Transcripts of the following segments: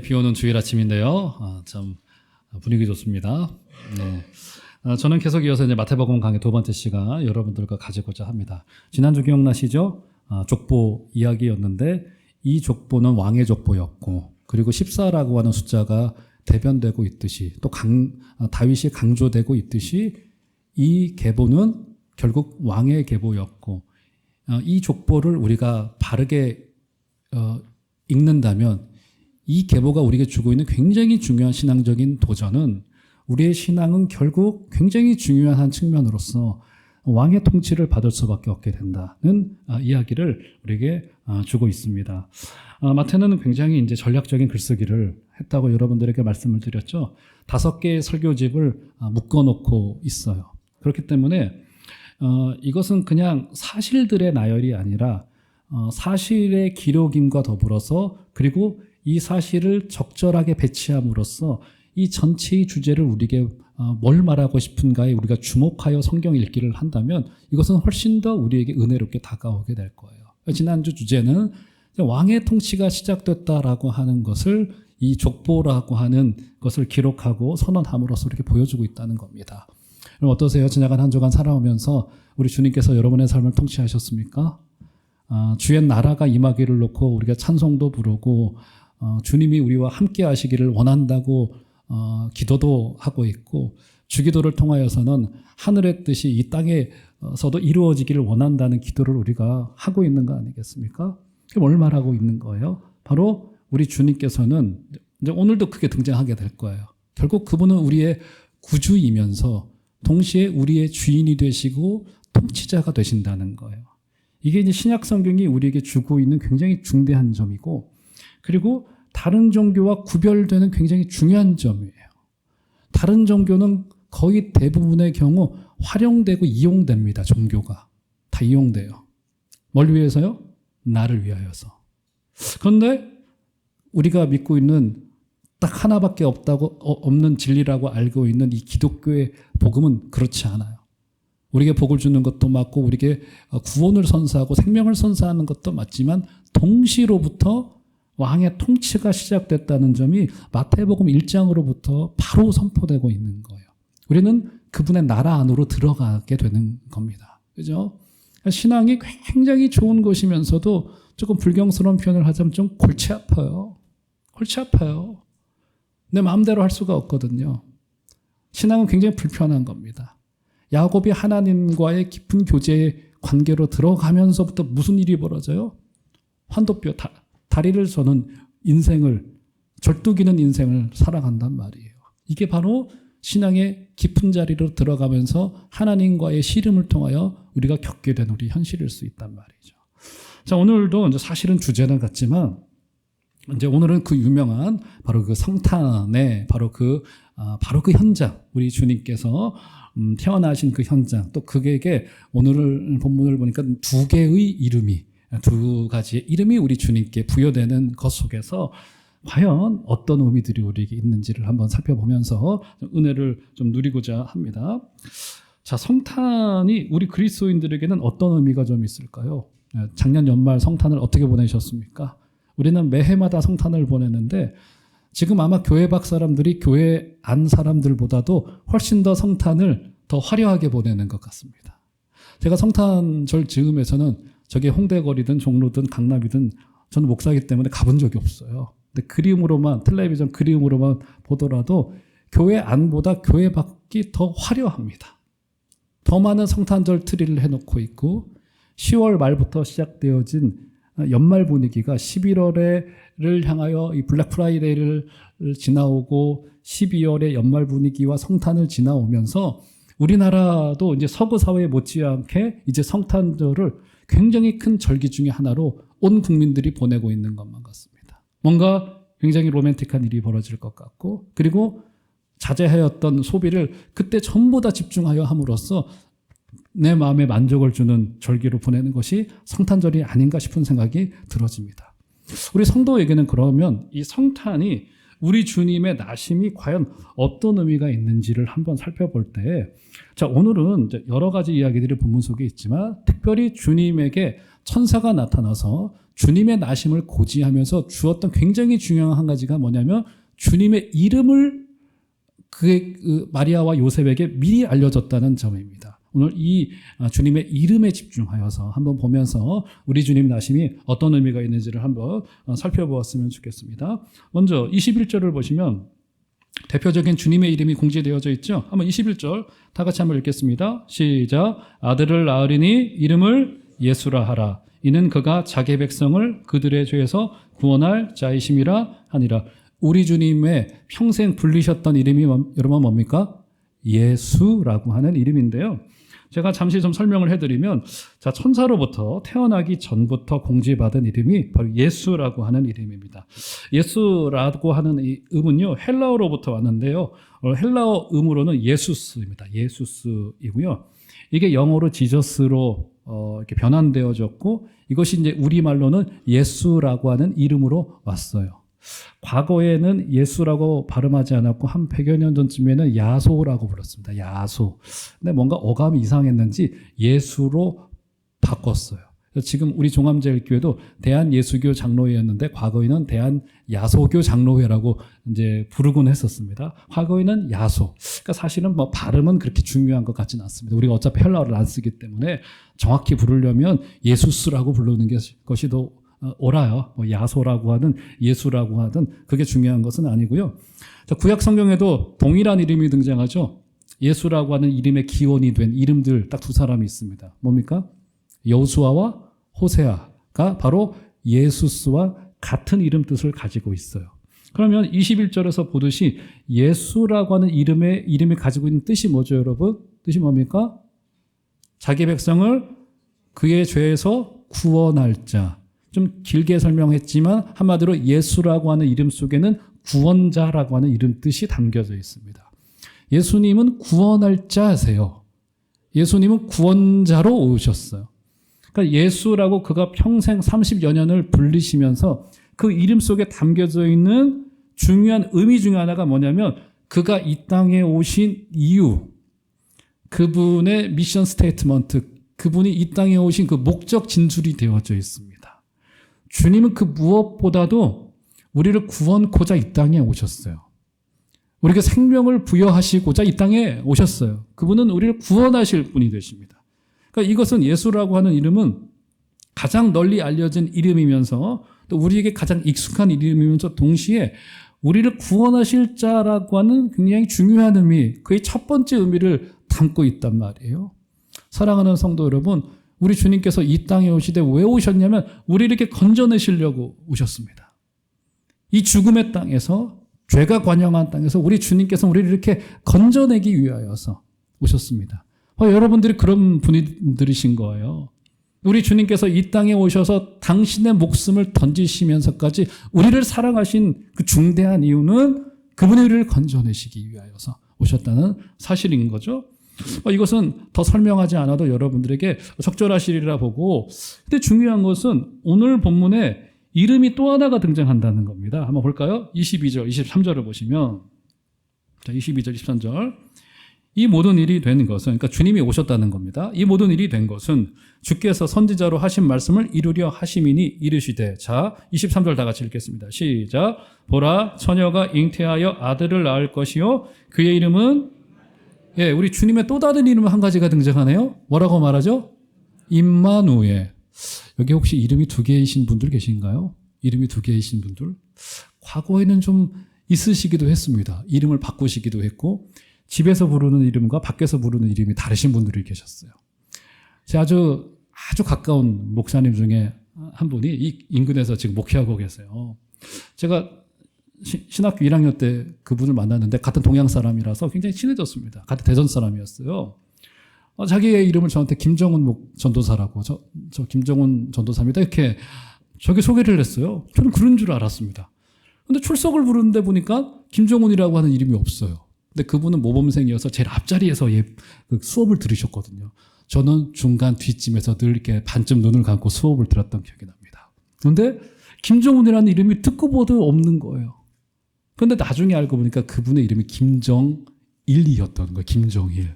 네, 비 오는 주일 아침인데요. 아, 참 분위기 좋습니다. 네. 아, 저는 계속 이어서 이제 마태복음 강의 두 번째 시간 여러분들과 가지고자 합니다. 지난주 기억나시죠? 아, 족보 이야기였는데 이 족보는 왕의 족보였고 그리고 14라고 하는 숫자가 대변되고 있듯이 또 강, 아, 다윗이 강조되고 있듯이 이 계보는 결국 왕의 계보였고 어, 이 족보를 우리가 바르게 어, 읽는다면 이 계보가 우리에게 주고 있는 굉장히 중요한 신앙적인 도전은 우리의 신앙은 결국 굉장히 중요한 한 측면으로서 왕의 통치를 받을 수밖에 없게 된다는 아, 이야기를 우리에게 아, 주고 있습니다. 아, 마태는 굉장히 이제 전략적인 글쓰기를 했다고 여러분들에게 말씀을 드렸죠. 다섯 개의 설교집을 아, 묶어놓고 있어요. 그렇기 때문에 어, 이것은 그냥 사실들의 나열이 아니라 어, 사실의 기록임과 더불어서 그리고 이 사실을 적절하게 배치함으로써 이 전체의 주제를 우리에게 어, 뭘 말하고 싶은가에 우리가 주목하여 성경 읽기를 한다면 이것은 훨씬 더 우리에게 은혜롭게 다가오게 될 거예요. 지난주 주제는 왕의 통치가 시작됐다라고 하는 것을 이 족보라고 하는 것을 기록하고 선언함으로써 이렇게 보여주고 있다는 겁니다. 여러분 어떠세요? 지나간 한 주간 살아오면서 우리 주님께서 여러분의 삶을 통치하셨습니까? 아, 주의 나라가 임하기를 놓고 우리가 찬송도 부르고 어, 주님이 우리와 함께 하시기를 원한다고 어, 기도도 하고 있고 주기도를 통하여서는 하늘의 뜻이 이 땅에서도 이루어지기를 원한다는 기도를 우리가 하고 있는 거 아니겠습니까? 그럼 뭘 말하고 있는 거예요? 바로 우리 주님께서는 이제 오늘도 크게 등장하게 될 거예요. 결국 그분은 우리의 구주이면서 동시에 우리의 주인이 되시고 통치자가 되신다는 거예요. 이게 이제 신약 성경이 우리에게 주고 있는 굉장히 중대한 점이고 그리고 다른 종교와 구별되는 굉장히 중요한 점이에요. 다른 종교는 거의 대부분의 경우 활용되고 이용됩니다. 종교가 다 이용돼요. 뭘 위해서요? 나를 위하여서. 그런데 우리가 믿고 있는 딱 하나밖에 없다고 어, 없는 진리라고 알고 있는 이 기독교의 복음은 그렇지 않아요. 우리에게 복을 주는 것도 맞고 우리에게 구원을 선사하고 생명을 선사하는 것도 맞지만 동시로부터 왕의 통치가 시작됐다는 점이 마태복음 1장으로부터 바로 선포되고 있는 거예요. 우리는 그분의 나라 안으로 들어가게 되는 겁니다. 그죠? 신앙이 굉장히 좋은 것이면서도 조금 불경스러운 표현을 하자면 좀 골치 아파요. 골치 아파요. 내 마음대로 할 수가 없거든요. 신앙은 굉장히 불편한 겁니다. 야곱이 하나님과의 깊은 교제의 관계로 들어가면서부터 무슨 일이 벌어져요? 환도뼈, 다, 다리를 저는 인생을, 절뚝이는 인생을 살아간단 말이에요. 이게 바로 신앙의 깊은 자리로 들어가면서 하나님과의 씨름을 통하여 우리가 겪게 된 우리 현실일 수 있단 말이죠. 자, 오늘도 이제 사실은 주제는 같지만 이제 오늘은 그 유명한 바로 그 성탄의 바로 그 아, 바로 그 현장 우리 주님께서 음, 태어나신 그 현장 또 그에게 오늘 본문을 보니까 두 개의 이름이 두 가지의 이름이 우리 주님께 부여되는 것 속에서 과연 어떤 의미들이 우리에게 있는지를 한번 살펴보면서 은혜를 좀 누리고자 합니다. 자, 성탄이 우리 그리스도인들에게는 어떤 의미가 좀 있을까요? 작년 연말 성탄을 어떻게 보내셨습니까? 우리는 매해마다 성탄을 보내는데 지금 아마 교회 밖 사람들이 교회 안 사람들보다도 훨씬 더 성탄을 더 화려하게 보내는 것 같습니다. 제가 성탄절 즈음에서는 저게 홍대거리든 종로든 강남이든 저는 목사기 때문에 가본 적이 없어요. 근데 그림으로만 텔레비전 그림으로만 보더라도 교회 안보다 교회 밖이 더 화려합니다. 더 많은 성탄절 트리를 해놓고 있고 10월 말부터 시작되어진 연말 분위기가 11월에를 향하여 이 블랙 프라이데이를 지나오고 12월에 연말 분위기와 성탄을 지나오면서 우리나라도 이제 서구 사회 못지않게 이제 성탄절을 굉장히 큰 절기 중의 하나로 온 국민들이 보내고 있는 것만 같습니다. 뭔가 굉장히 로맨틱한 일이 벌어질 것 같고 그리고 자제하였던 소비를 그때 전부 다 집중하여 함으로써 내 마음에 만족을 주는 절기로 보내는 것이 성탄절이 아닌가 싶은 생각이 들어집니다. 우리 성도에게는 그러면 이 성탄이 우리 주님의 나심이 과연 어떤 의미가 있는지를 한번 살펴볼 때, 자, 오늘은 여러 가지 이야기들이 본문 속에 있지만, 특별히 주님에게 천사가 나타나서 주님의 나심을 고지하면서 주었던 굉장히 중요한 한 가지가 뭐냐면 주님의 이름을 그의 그 마리아와 요셉에게 미리 알려줬다는 점입니다. 오늘 이 아, 주님의 이름에 집중하여서 한번 보면서 우리 주님 나심이 어떤 의미가 있는지를 한번 어, 살펴보았으면 좋겠습니다. 먼저 21절을 보시면 대표적인 주님의 이름이 공지되어져 있죠. 한번 21절 다 같이 한번 읽겠습니다. 시작. 아들을 낳으리니 이름을 예수라 하라. 이는 그가 자기 백성을 그들의 죄에서 구원할 자이심이라 하니라. 우리 주님의 평생 불리셨던 이름이 뭡- 여러분 뭡니까? 예수라고 하는 이름인데요. 제가 잠시 좀 설명을 해드리면, 자, 천사로부터 태어나기 전부터 공지받은 이름이 바로 예수라고 하는 이름입니다. 예수라고 하는 이 음은요, 헬라어로부터 왔는데요. 어, 헬라어 음으로는 예수스입니다. 예수스이고요. 이게 영어로 지저스로 어, 이렇게 변환되어졌고, 이것이 이제 우리 말로는 예수라고 하는 이름으로 왔어요. 과거에는 예수라고 발음하지 않았고 한 100여 년 전쯤에는 야소라고 불렀습니다. 야소. 근데 뭔가 어감이 이상했는지 예수로 바꿨어요. 지금 우리 종암제일교회도 대한예수교 장로회였는데 과거에는 대한야소교 장로회라고 이제 부르곤 했었습니다. 과거에는 야소. 그러니까 사실은 뭐 발음은 그렇게 중요한 것 같지는 않습니다. 우리가 어차피 헬라어를 안 쓰기 때문에 정확히 부르려면 예수스라고 부르는 게- 것이 더 어, 옳아요. 뭐 야소라고 하든 예수라고 하든 그게 중요한 것은 아니고요. 자, 구약 성경에도 동일한 이름이 등장하죠. 예수라고 하는 이름의 기원이 된 이름들 딱 두 사람이 있습니다. 뭡니까? 여수아와 호세아가 바로 예수스와 같은 이름 뜻을 가지고 있어요. 그러면 21절에서 보듯이 예수라고 하는 이름의 이름이 가지고 있는 뜻이 뭐죠, 여러분? 뜻이 뭡니까? 자기 백성을 그의 죄에서 구원할 자. 좀 길게 설명했지만 한마디로 예수라고 하는 이름 속에는 구원자라고 하는 이름 뜻이 담겨져 있습니다. 예수님은 구원할 자세요. 예수님은 구원자로 오셨어요. 그러니까 예수라고 그가 평생 30여 년을 불리시면서 그 이름 속에 담겨져 있는 중요한 의미 중에 하나가 뭐냐면 그가 이 땅에 오신 이유, 그분의 미션 스테이트먼트, 그분이 이 땅에 오신 그 목적 진술이 되어져 있습니다. 주님은 그 무엇보다도 우리를 구원코자 이 땅에 오셨어요. 우리에게 생명을 부여하시고자 이 땅에 오셨어요. 그분은 우리를 구원하실 분이 되십니다. 그러니까 이것은 예수라고 하는 이름은 가장 널리 알려진 이름이면서 또 우리에게 가장 익숙한 이름이면서 동시에 우리를 구원하실 자라고 하는 굉장히 중요한 의미, 그의 첫 번째 의미를 담고 있단 말이에요. 사랑하는 성도 여러분, 우리 주님께서 이 땅에 오시되 왜 오셨냐면 우리를 이렇게 건져내시려고 오셨습니다. 이 죽음의 땅에서 죄가 관영한 땅에서 우리 주님께서 우리를 이렇게 건져내기 위하여서 오셨습니다. 어, 여러분들이 그런 분들이신 거예요. 우리 주님께서 이 땅에 오셔서 당신의 목숨을 던지시면서까지 우리를 사랑하신 그 중대한 이유는 그분이 우리를 건져내시기 위하여서 오셨다는 사실인 거죠. 어, 이것은 더 설명하지 않아도 여러분들에게 적절하시리라 보고 근데 중요한 것은 오늘 본문에 이름이 또 하나가 등장한다는 겁니다. 한번 볼까요? 22절, 23절을 보시면 자, 22절, 23절 이 모든 일이 된 것은 그러니까 주님이 오셨다는 겁니다. 이 모든 일이 된 것은 주께서 선지자로 하신 말씀을 이루려 하심이니 이르시되 자 23절 다 같이 읽겠습니다. 시작 보라 처녀가 잉태하여 아들을 낳을 것이요 그의 이름은 예, 우리 주님의 또 다른 이름 한 가지가 등장하네요. 뭐라고 말하죠? 임마누엘. 여기 혹시 이름이 두 개이신 분들 계신가요? 이름이 두 개이신 분들? 과거에는 좀 있으시기도 했습니다. 이름을 바꾸시기도 했고 집에서 부르는 이름과 밖에서 부르는 이름이 다르신 분들이 계셨어요. 제 아주 아주 가까운 목사님 중에 한 분이 이 인근에서 지금 목회하고 계세요. 제가 시- 신학교 1학년 때 그분을 만났는데 같은 동양 사람이라서 굉장히 친해졌습니다. 같은 대전 사람이었어요. 어, 자기의 이름을 저한테 김정은 목 전도사라고 저, 저 김정은 전도사입니다. 이렇게 저게 소개를 했어요. 저는 그런 줄 알았습니다. 근데 출석을 부르는데 보니까 김정은이라고 하는 이름이 없어요. 근데 그분은 모범생이어서 제일 앞자리에서 예, 그 수업을 들으셨거든요. 저는 중간 뒷쯤에서 늘 이렇게 반쯤 눈을 감고 수업을 들었던 기억이 납니다. 그런데 김정은이라는 이름이 듣고 보도 없는 거예요. 그런데 나중에 알고 보니까 그분의 이름이 김정일이었던 거예요. 김정일.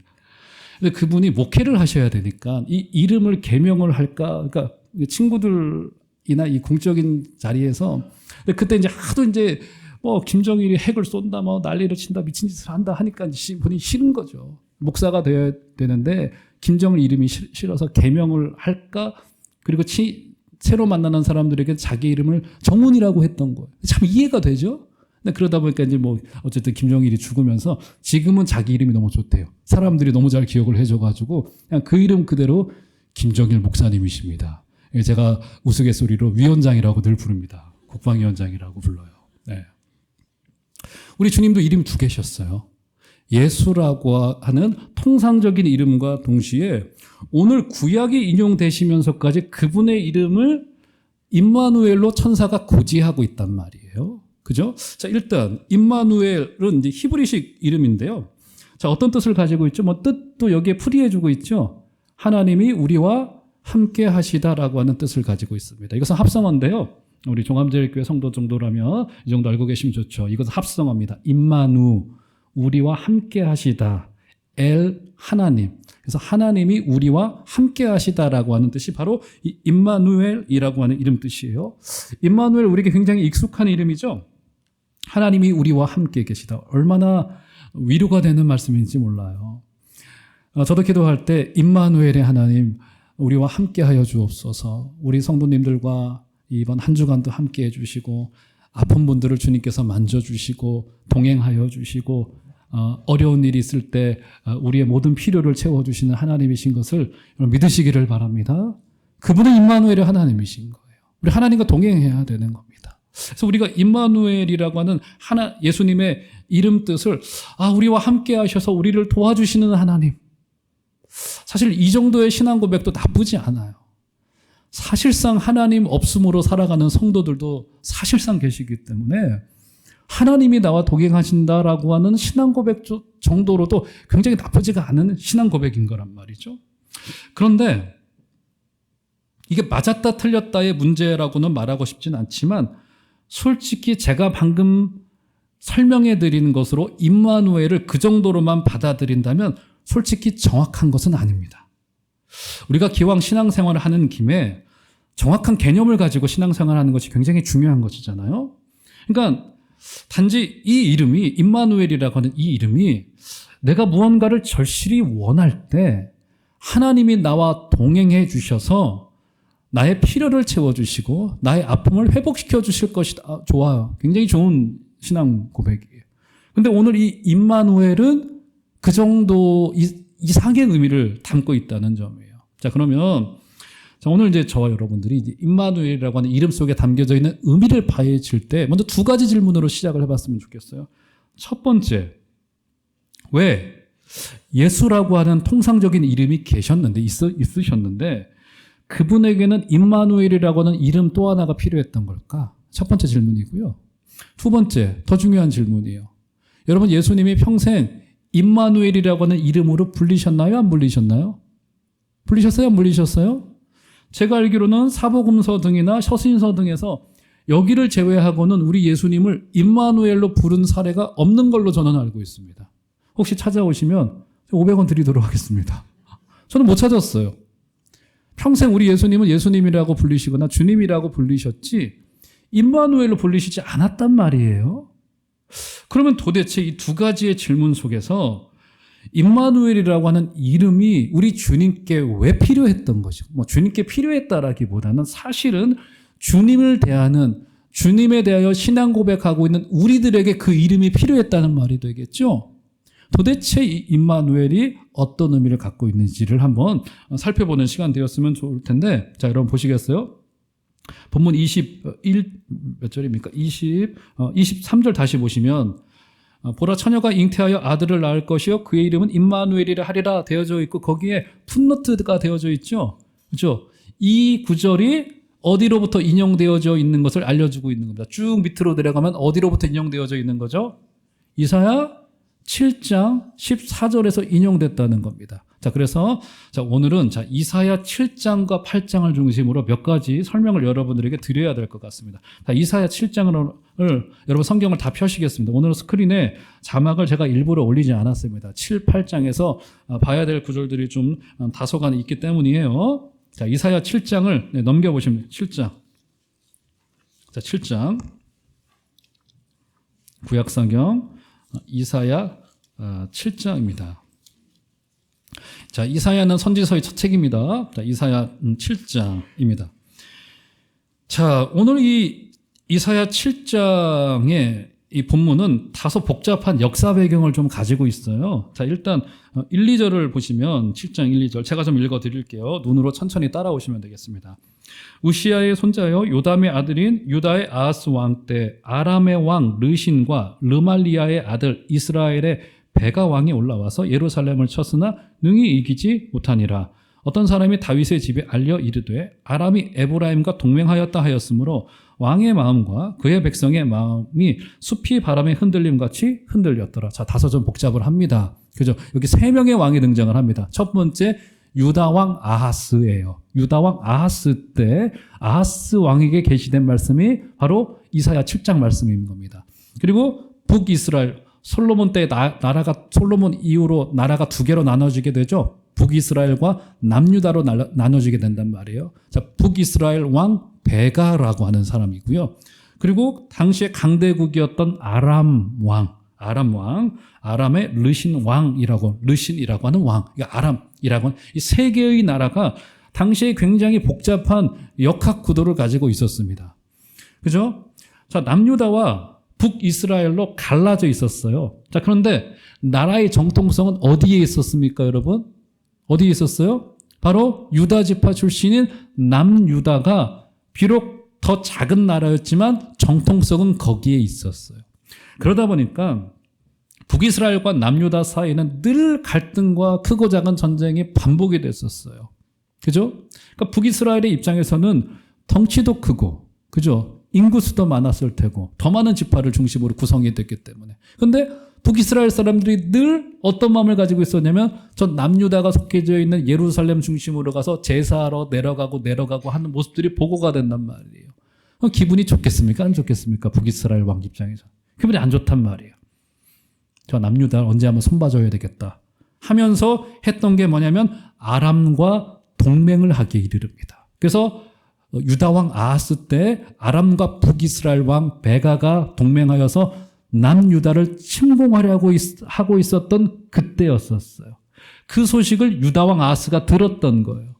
근데 그분이 목회를 하셔야 되니까 이 이름을 개명을 할까? 그러니까 친구들이나 이 공적인 자리에서 근데 그때 이제 하도 이제 뭐 김정일이 핵을 쏜다 뭐 난리를 친다 미친 짓을 한다 하니까 시- 본인이 싫은 거죠. 목사가 되어야 되는데 김정일 이름이 싫- 싫어서 개명을 할까 그리고 치- 새로 만나는 사람들에게 자기 이름을 정훈이라고 했던 거예요. 참 이해가 되죠? 근데 그러다 보니까 이제 뭐 어쨌든 김정일이 죽으면서 지금은 자기 이름이 너무 좋대요. 사람들이 너무 잘 기억을 해줘가지고 그냥 그 이름 그대로 김정일 목사님이십니다. 예, 제가 우스갯소리로 위원장이라고 늘 부릅니다. 국방위원장이라고 불러요. 네. 우리 주님도 이름 두 개셨어요. 예수라고 하는 통상적인 이름과 동시에 오늘 구약이 인용되시면서까지 그분의 이름을 임마누엘로 천사가 고지하고 있단 말이에요. 그죠? 자, 일단 임마누엘은 이제 히브리식 이름인데요. 자, 어떤 뜻을 가지고 있죠? 뭐 뜻도 여기에 풀이해 주고 있죠. 하나님이 우리와 함께 하시다라고 하는 뜻을 가지고 있습니다. 이것은 합성어인데요. 우리 종합제일교회 성도 정도라면 이 정도 알고 계시면 좋죠. 이것은 합성어입니다. 임마누 우리와 함께 하시다. 엘 하나님. 그래서 하나님이 우리와 함께 하시다라고 하는 뜻이 바로 이 임마누엘이라고 하는 이름 뜻이에요. 임마누엘 우리에게 굉장히 익숙한 이름이죠. 하나님이 우리와 함께 계시다. 얼마나 위로가 되는 말씀인지 몰라요. 어, 저도 기도할 때 임마누엘의 하나님 우리와 함께 하여 주옵소서. 우리 성도님들과 이번 한 주간도 함께 해 주시고 아픈 분들을 주님께서 만져 주시고 동행하여 주시고 어, 어려운 일이 있을 때 어, 우리의 모든 필요를 채워 주시는 하나님이신 것을 믿으시기를 바랍니다. 그분은 임마누엘의 하나님이신 거예요. 우리 하나님과 동행해야 되는 겁니다. 그래서 우리가 임마누엘이라고 하는 하나 예수님의 이름 뜻을 아 우리와 함께 하셔서 우리를 도와주시는 하나님. 사실 이 정도의 신앙 고백도 나쁘지 않아요. 사실상 하나님 없음으로 살아가는 성도들도 사실상 계시기 때문에 하나님이 나와 동행하신다라고 하는 신앙 고백 정도로도 굉장히 나쁘지가 않은 신앙 고백인 거란 말이죠. 그런데 이게 맞았다 틀렸다의 문제라고는 말하고 싶진 않지만 솔직히 제가 방금 설명해 드리는 것으로 임마누엘을 그 정도로만 받아들인다면 솔직히 정확한 것은 아닙니다. 우리가 기왕 신앙생활을 하는 김에 정확한 개념을 가지고 신앙생활을 하는 것이 굉장히 중요한 것이잖아요. 그러니까 단지 이 이름이 임마누엘이라고 하는 이 이름이 내가 무언가를 절실히 원할 때 하나님이 나와 동행해 주셔서 나의 필요를 채워 주시고 나의 아픔을 회복시켜 주실 것이다. 아, 좋아요. 굉장히 좋은 신앙 고백이에요. 근데 오늘 이 임마누엘은 그 정도 이- 이상의 의미를 담고 있다는 점이에요. 자, 그러면 자, 오늘 이제 저와 여러분들이 이제 임마누엘이라고 하는 이름 속에 담겨져 있는 의미를 파헤칠 때 먼저 두 가지 질문으로 시작을 해봤으면 좋겠어요. 첫 번째, 왜 예수라고 하는 통상적인 이름이 계셨는데 있어 있으셨는데 그분에게는 임마누엘이라고 하는 이름 또 하나가 필요했던 걸까? 첫 번째 질문이고요. 두 번째, 더 중요한 질문이에요. 여러분 예수님이 평생 임마누엘이라고 하는 이름으로 불리셨나요? 안 불리셨나요? 불리셨어요? 안 불리셨어요? 제가 알기로는 사복음서 등이나 서신서 등에서 여기를 제외하고는 우리 예수님을 임마누엘로 부른 사례가 없는 걸로 저는 알고 있습니다. 혹시 찾아오시면 500원 드리도록 하겠습니다. 저는 못 찾았어요. 평생 우리 예수님은 예수님이라고 불리시거나 주님이라고 불리셨지 임마누엘로 불리시지 않았단 말이에요. 그러면 도대체 이 두 가지의 질문 속에서 임마누엘이라고 하는 이름이 우리 주님께 왜 필요했던 것이고, 뭐 주님께 필요했다라기보다는 사실은 주님을 대하는 주님에 대하여 신앙 고백하고 있는 우리들에게 그 이름이 필요했다는 말이 되겠죠. 도대체 이 임마누엘이 어떤 의미를 갖고 있는지를 한번 살펴보는 시간 되었으면 좋을 텐데, 자 여러분 보시겠어요? 본문 21, 몇 절입니까? 20, 어, 23절 다시 보시면, 어, 보라 처녀가 잉태하여 아들을 낳을 것이요 그의 이름은 임마누엘이라 하리라 되어져 있고 거기에 풋노트가 되어져 있죠. 그렇죠? 이 구절이 어디로부터 인용되어져 있는 것을 알려주고 있는 겁니다. 쭉 밑으로 내려가면 어디로부터 인용되어져 있는 거죠? 이사야 7장 14절에서 인용됐다는 겁니다. 자, 그래서 자, 오늘은 자, 이사야 7장과 8장을 중심으로 몇 가지 설명을 여러분들에게 드려야 될 것 같습니다. 자, 이사야 7장을 여러분 성경을 다 펴시겠습니다. 오늘 스크린에 자막을 제가 일부러 올리지 않았습니다. 7, 8장에서 봐야 될 구절들이 좀 다소간 있기 때문이에요. 자, 이사야 7장을 네, 넘겨 보시면 7장. 자, 7장. 구약 성경 어, 이사야 어, 7장입니다. 자, 이사야는 선지서의 첫 책입니다. 자, 이사야 음, 7장입니다. 자, 오늘 이 이사야 7장의 이 본문은 다소 복잡한 역사 배경을 좀 가지고 있어요. 자, 일단 1, 2절을 보시면 7장 1, 2절 제가 좀 읽어 드릴게요. 눈으로 천천히 따라오시면 되겠습니다. 우시아의 손자여 요담의 아들인 유다의 아하스 왕 때 아람의 왕 르신과 르말리아의 아들 이스라엘의 베가 왕이 올라와서 예루살렘을 쳤으나 능히 이기지 못하니라. 어떤 사람이 다윗의 집에 알려 이르되 아람이 에브라임과 동맹하였다 하였으므로 왕의 마음과 그의 백성의 마음이 숲이 바람에 흔들림 같이 흔들렸더라. 자, 다소 좀 복잡을 합니다. 그죠? 여기 세 명의 왕이 등장을 합니다. 첫 번째 유다 왕 아하스예요. 유다 왕 아하스 때 아하스 왕에게 계시된 말씀이 바로 이사야 7장 말씀인 겁니다. 그리고 북이스라엘 솔로몬 때 나, 나라가 솔로몬 이후로 나라가 두 개로 나눠지게 되죠. 북이스라엘과 남유다로 나, 나눠지게 된단 말이에요. 자, 북이스라엘 왕 베가라고 하는 사람이고요. 그리고 당시에 강대국이었던 아람 왕, 아람 왕, 아람의 르신 왕이라고 르신이라고 하는 왕, 그러니까 아람이라고 하는 이 세 개의 나라가 당시에 굉장히 복잡한 역학 구도를 가지고 있었습니다. 그죠? 자, 남유다와 북이스라엘로 갈라져 있었어요. 자, 그런데 나라의 정통성은 어디에 있었습니까, 여러분? 어디에 있었어요? 바로 유다 지파 출신인 남유다가 비록 더 작은 나라였지만 정통성은 거기에 있었어요. 그러다 보니까 북이스라엘과 남유다 사이는 늘 갈등과 크고 작은 전쟁이 반복이 됐었어요. 그죠? 그러니까 북이스라엘의 입장에서는 덩치도 크고, 그죠? 인구수도 많았을 테고, 더 많은 지파를 중심으로 구성이 됐기 때문에. 근데 북이스라엘 사람들이 늘 어떤 마음을 가지고 있었냐면 저 남유다가 속해져 있는 예루살렘 중심으로 가서 제사하러 내려가고 내려가고 하는 모습들이 보고가 된단 말이에요. 기분이 좋겠습니까? 안 좋겠습니까? 북이스라엘 왕 입장에서. 기분이 안 좋단 말이에요. 저 남유다 언제 한번 손봐줘야 되겠다. 하면서 했던 게 뭐냐면 아람과 동맹을 하게 이르릅니다. 그래서 유다 왕 아하스 때 아람과 북이스라엘 왕 베가가 동맹하여서 남유다를 침공하려고 있, 하고 있었던 그때였었어요. 그 소식을 유다 왕 아하스가 들었던 거예요.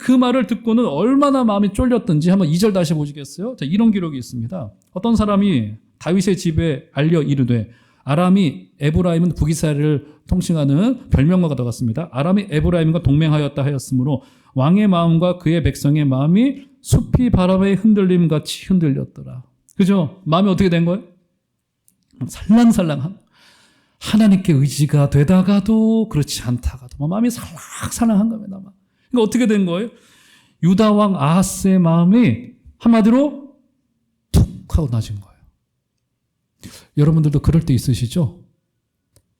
그 말을 듣고는 얼마나 마음이 쫄렸던지 한번 2절 다시 보시겠어요? 자, 이런 기록이 있습니다. 어떤 사람이 다윗의 집에 알려 이르되 아람이 에브라임은 북이스라엘을 통칭하는 별명과 같았습니다. 아람이 에브라임과 동맹하였다 하였으므로 왕의 마음과 그의 백성의 마음이 숲이 바람에 흔들림 같이 흔들렸더라. 그죠? 마음이 어떻게 된 거예요? 살랑살랑한 하나님께 의지가 되다가도 그렇지 않다가도 뭐 마음이 살랑살랑한 겁니다. 그러니까 어떻게 된 거예요? 유다 왕 아하스의 마음이 한마디로 툭 하고 낮은 거예요. 여러분들도 그럴 때 있으시죠?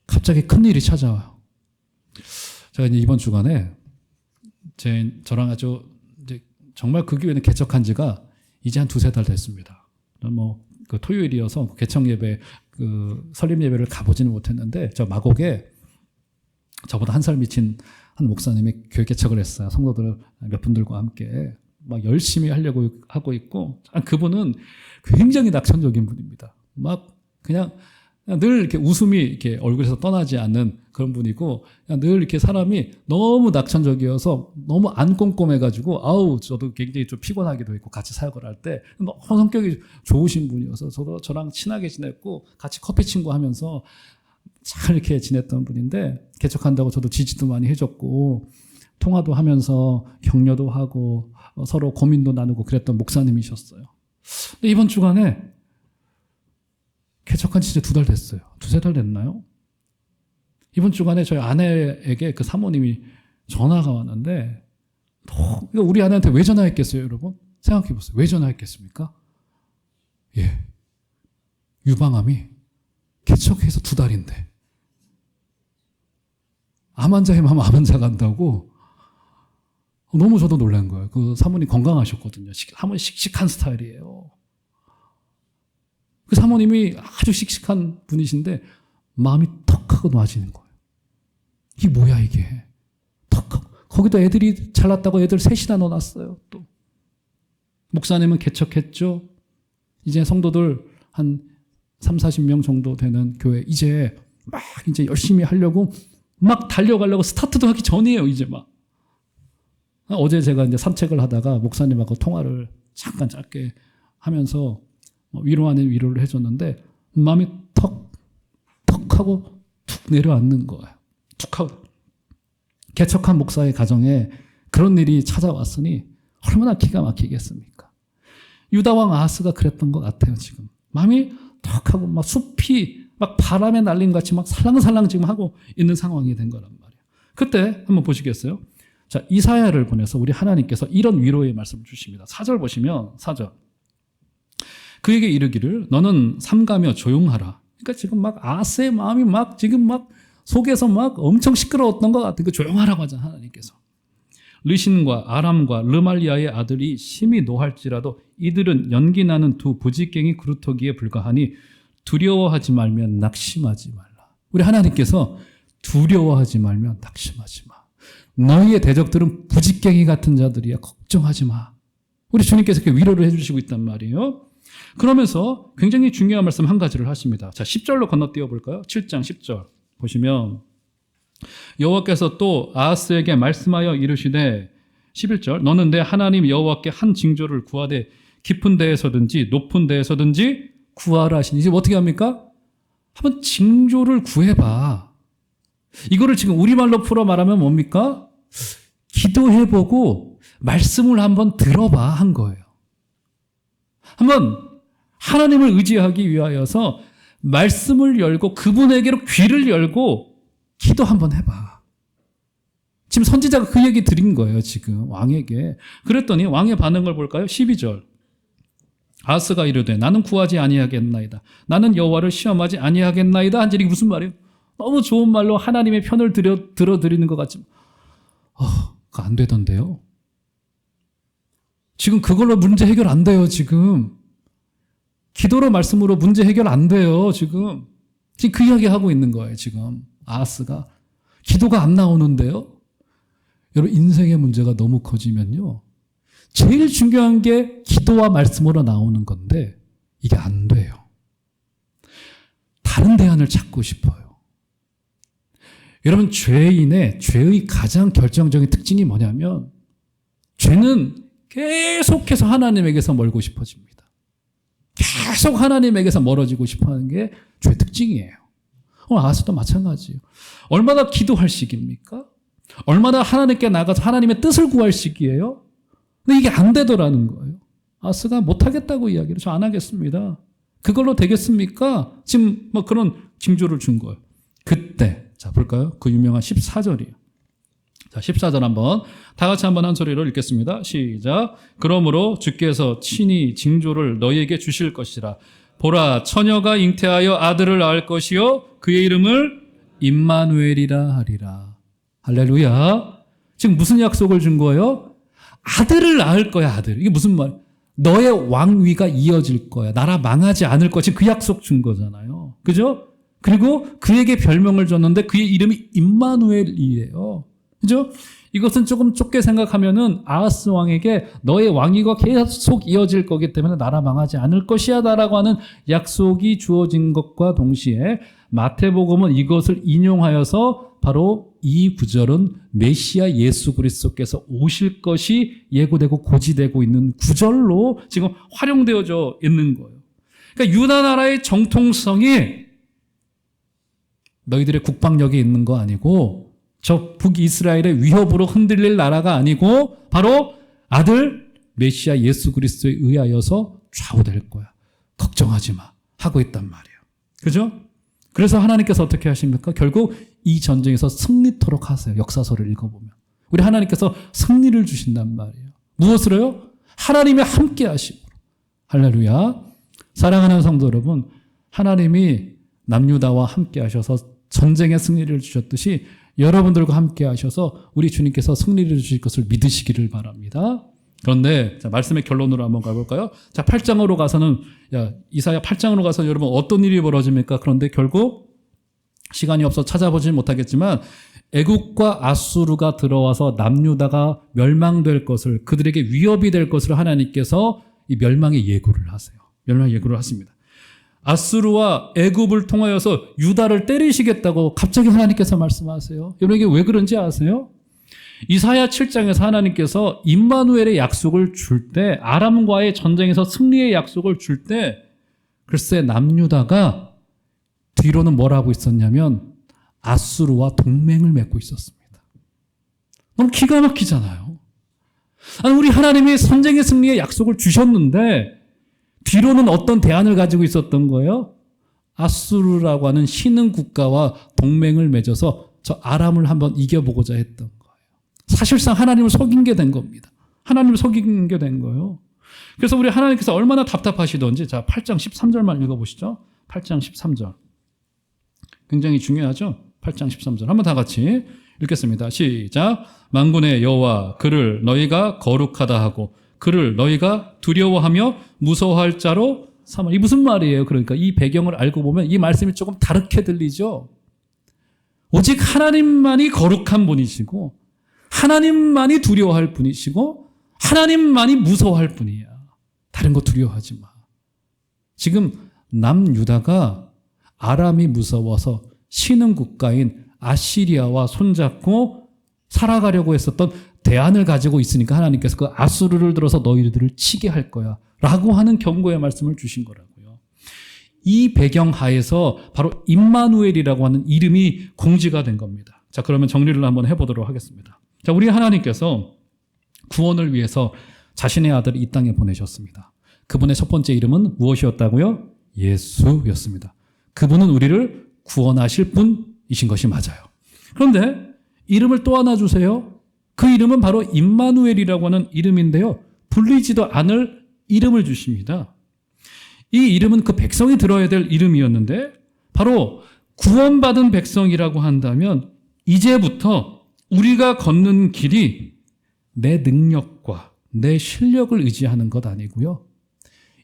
갑자기 큰 일이 찾아와요. 제가 이제 이번 주간에 제 저랑 아주 정말 그 교회는 개척한 지가 이제 한 두세 달 됐습니다. 뭐 그 토요일이어서 개척 예배 그 설립 예배를 가보지는 못했는데 저 마곡에 저보다 한 살 미친 한 목사님이 교회 개척을 했어요. 성도들 몇 분들과 함께 막 열심히 하려고 하고 있고 그분은 굉장히 낙천적인 분입니다. 막 그냥, 늘 이렇게 웃음이 이렇게 얼굴에서 떠나지 않는 그런 분이고 늘 이렇게 사람이 너무 낙천적이어서 너무 안 꼼꼼해가지고 아우 저도 굉장히 좀 피곤하기도 했고 같이 사역을 할 때 너무 성격이 좋으신 분이어서 저도 저랑 친하게 지냈고 같이 커피 친구 하면서 잘 이렇게 지냈던 분인데 개척한다고 저도 지지도 많이 해줬고 통화도 하면서 격려도 하고 어, 서로 고민도 나누고 그랬던 목사님이셨어요. 근데 이번 주간에 개척한 지 이제 두달 됐어요. 두세 달 됐나요? 이번 주간에 저희 아내에게 그 사모님이 전화가 왔는데, 우리 아내한테 왜 전화했겠어요, 여러분? 생각해 보세요. 왜 전화했겠습니까? 예. 유방암이 개척해서 두 달인데, 암 환자의 마음 암 환자 간다고 너무 저도 놀란 거예요. 그 사모님 건강하셨거든요. 사모님 씩씩한 스타일이에요. 그 사모님이 아주 씩씩한 분이신데 마음이 턱 하고 놔지는 거예요. 이게 뭐야 이게? 턱 하고 거기도 애들이 잘났다고 애들 셋이나 넣어놨어요. 또 목사님은 개척했죠. 이제 성도들 한 3, 40명 정도 되는 교회 이제 막 이제 열심히 하려고 막 달려가려고 스타트도 하기 전이에요. 이제 막 어제 제가 이제 산책을 하다가 목사님하고 통화를 잠깐 짧게 하면서 뭐 위로 아닌 위로를 해줬는데 마음이 턱, 턱 하고 툭 내려앉는 거예요. 툭 하고. 개척한 목사의 가정에 그런 일이 찾아왔으니 얼마나 기가 막히겠습니까? 유다왕 아하스가 그랬던 것 같아요, 지금. 마음이 턱 하고 막 숲이 막 바람에 날림 같이 막 살랑살랑 지금 하고 있는 상황이 된 거란 말이에요. 그때 한번 보시겠어요? 자, 이사야를 보내서 우리 하나님께서 이런 위로의 말씀을 주십니다. 4절 보시면 4절. 그에게 이르기를 너는 삼가며 조용하라. 그러니까 지금 막 아스의 마음이 막 지금 막 속에서 막 엄청 시끄러웠던 것 같은 그 조용하라고 하잖아 하나님께서. 르신과 아람과 르말리아의 아들이 심히 노할지라도 이들은 연기 나는 두 부지깽이 그루터기에 불과하니 두려워하지 말면 낙심하지 말라. 우리 하나님께서 두려워하지 말면 낙심하지 마. 너희의 대적들은 부지깽이 같은 자들이야. 걱정하지 마. 우리 주님께서 이렇게 위로를 해주시고 있단 말이에요. 그러면서 굉장히 중요한 말씀 한 가지를 하십니다. 자, 10절로 건너뛰어 볼까요? 7장 10절 보시면 여호와께서 또 아하스에게 말씀하여 이르시되 11절 너는 내 하나님 여호와께 한 징조를 구하되 깊은 데에서든지 높은 데에서든지 구하라 하시니 이제 어떻게 합니까? 한번 징조를 구해봐. 이거를 지금 우리말로 풀어 말하면 뭡니까? 기도해보고 말씀을 한번 들어봐 한 거예요. 한번 하나님을 의지하기 위하여서 말씀을 열고 그분에게로 귀를 열고 기도 한번 해봐. 지금 선지자가 그 얘기 드린 거예요, 지금 왕에게. 그랬더니 왕의 반응을 볼까요? 12절. 아스가 이르되 나는 구하지 아니하겠나이다. 나는 여호와를 시험하지 아니하겠나이다. 한절이 무슨 말이에요? 너무 좋은 말로 하나님의 편을 들여, 들어드리는 것 같지만 어, 안 되던데요. 지금 그걸로 문제 해결 안 돼요, 지금. 기도로 말씀으로 문제 해결 안 돼요, 지금. 지금 그 이야기 하고 있는 거예요, 지금. 아하스가. 기도가 안 나오는데요. 여러분, 인생의 문제가 너무 커지면요. 제일 중요한 게 기도와 말씀으로 나오는 건데, 이게 안 돼요. 다른 대안을 찾고 싶어요. 여러분, 죄인의, 죄의 가장 결정적인 특징이 뭐냐면, 죄는 계속해서 하나님에게서 멀고 싶어집니다. 계속 하나님에게서 멀어지고 싶어 하는 게죄 특징이에요. 오늘 아스도 마찬가지예요. 얼마나 기도할 시기입니까? 얼마나 하나님께 나가서 하나님의 뜻을 구할 시기예요? 근데 이게 안 되더라는 거예요. 아스가 못하겠다고 이야기를 저 안 하겠습니다. 그걸로 되겠습니까? 지금 뭐 그런 징조를 준 거예요. 그때, 자, 볼까요? 그 유명한 14절이에요. 자, 14절 한번 다 같이 한번 한 소리로 읽겠습니다. 시작. 그러므로 주께서 친히 징조를 너희에게 주실 것이라. 보라 처녀가 잉태하여 아들을 낳을 것이요 그의 이름을 임마누엘이라 하리라. 할렐루야. 지금 무슨 약속을 준 거예요? 아들을 낳을 거야, 아들. 이게 무슨 말? 너의 왕위가 이어질 거야. 나라 망하지 않을 것이 그 약속 준 거잖아요. 그죠? 그리고 그에게 별명을 줬는데 그의 이름이 임마누엘이에요. 그죠? 이것은 조금 좁게 생각하면은 아하스 왕에게 너의 왕위가 계속 이어질 거기 때문에 나라 망하지 않을 것이야다라고 하는 약속이 주어진 것과 동시에 마태복음은 이것을 인용하여서 바로 이 구절은 메시아 예수 그리스도께서 오실 것이 예고되고 고지되고 있는 구절로 지금 활용되어져 있는 거예요. 그러니까 유다 나라의 정통성이 너희들의 국방력에 있는 거 아니고 저 북이스라엘의 위협으로 흔들릴 나라가 아니고 바로 아들 메시아 예수 그리스도에 의하여서 좌우될 거야. 걱정하지 마. 하고 있단 말이에요. 그죠? 그래서 하나님께서 어떻게 하십니까? 결국 이 전쟁에서 승리토록 하세요. 역사서를 읽어보면. 우리 하나님께서 승리를 주신단 말이에요. 무엇으로요? 하나님의 함께 하심으로. 할렐루야. 사랑하는 성도 여러분, 하나님이 남유다와 함께 하셔서 전쟁의 승리를 주셨듯이 여러분들과 함께 하셔서 우리 주님께서 승리를 주실 것을 믿으시기를 바랍니다. 그런데 자, 말씀의 결론으로 한번 가볼까요? 자, 8장으로 가서는 야, 이사야 8장으로 가서 여러분 어떤 일이 벌어집니까? 그런데 결국 시간이 없어 찾아보지 못하겠지만 애국과 아수르가 들어와서 남유다가 멸망될 것을 그들에게 위협이 될 것을 하나님께서 이 멸망의 예고를 하세요. 멸망의 예고를 하십니다. 아수르와 애굽을 통하여서 유다를 때리시겠다고 갑자기 하나님께서 말씀하세요. 여러분 이게 왜 그런지 아세요? 이사야 7장에서 하나님께서 임마누엘의 약속을 줄 때 아람과의 전쟁에서 승리의 약속을 줄 때 글쎄 남유다가 뒤로는 뭘 하고 있었냐면 아수르와 동맹을 맺고 있었습니다. 너무 기가 막히잖아요. 아니 우리 하나님이 선쟁의 승리의 약속을 주셨는데 뒤로는 어떤 대안을 가지고 있었던 거예요? 아수르라고 하는 신흥 국가와 동맹을 맺어서 저 아람을 한번 이겨보고자 했던 거예요. 사실상 하나님을 속인 게 된 겁니다. 하나님을 속인 게 된 거예요. 그래서 우리 하나님께서 얼마나 답답하시던지 자 8장 13절만 읽어보시죠. 8장 13절. 굉장히 중요하죠. 8장 13절. 한번 다 같이 읽겠습니다. 시작. 만군의 여호와 그를 너희가 거룩하다 하고 그를 너희가 두려워하며 무서워할 자로 삼아. 이 무슨 말이에요? 그러니까 이 배경을 알고 보면 이 말씀이 조금 다르게 들리죠. 오직 하나님만이 거룩한 분이시고 하나님만이 두려워할 분이시고 하나님만이 무서워할 분이야. 다른 거 두려워하지 마. 지금 남유다가 아람이 무서워서 신흥 국가인 아시리아와 손잡고 살아가려고 했었던 대안을 가지고 있으니까 하나님께서 그 아수르를 들어서 너희들을 치게 할 거야. 라고 하는 경고의 말씀을 주신 거라고요. 이 배경 하에서 바로 임마누엘이라고 하는 이름이 공지가 된 겁니다. 자, 그러면 정리를 한번 해보도록 하겠습니다. 자, 우리 하나님께서 구원을 위해서 자신의 아들을 이 땅에 보내셨습니다. 그분의 첫 번째 이름은 무엇이었다고요? 예수였습니다. 그분은 우리를 구원하실 분이신 것이 맞아요. 그런데 이름을 또 하나 주세요. 그 이름은 바로 임마누엘이라고 하는 이름인데요. 불리지도 않을 이름을 주십니다. 이 이름은 그 백성이 들어야 될 이름이었는데 바로 구원받은 백성이라고 한다면 이제부터 우리가 걷는 길이 내 능력과 내 실력을 의지하는 것 아니고요.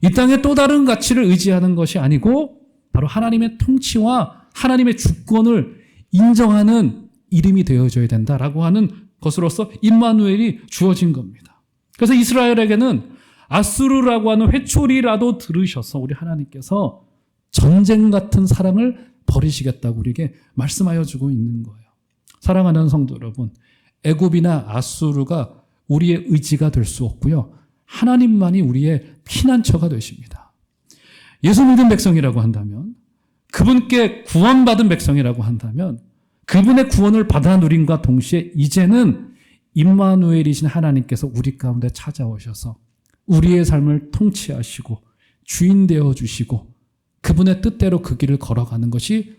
이 땅에 또 다른 가치를 의지하는 것이 아니고 바로 하나님의 통치와 하나님의 주권을 인정하는 이름이 되어져야 된다라고 하는 것으로서 임마누엘이 주어진 겁니다. 그래서 이스라엘에게는 아수르라고 하는 회초리라도 들으셔서 우리 하나님께서 전쟁 같은 사랑을 버리시겠다고 우리에게 말씀하여 주고 있는 거예요. 사랑하는 성도 여러분, 애굽이나 아수르가 우리의 의지가 될 수 없고요. 하나님만이 우리의 피난처가 되십니다. 예수 믿은 백성이라고 한다면 그분께 구원받은 백성이라고 한다면 그분의 구원을 받아 누림과 동시에 이제는 임마누엘이신 하나님께서 우리 가운데 찾아오셔서 우리의 삶을 통치하시고 주인 되어 주시고 그분의 뜻대로 그 길을 걸어가는 것이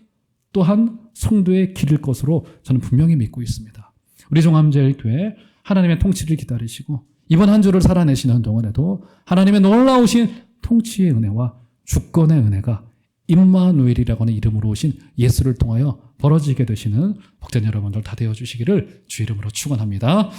또한 성도의 길일 것으로 저는 분명히 믿고 있습니다. 우리 종암제일교회 하나님의 통치를 기다리시고 이번 한 주를 살아내시는 동안에도 하나님의 놀라우신 통치의 은혜와 주권의 은혜가 임마누엘이라고 하는 이름으로 오신 예수를 통하여 벌어지게 되시는 복된 여러분들 다 되어 주시기를 주 이름으로 축원합니다.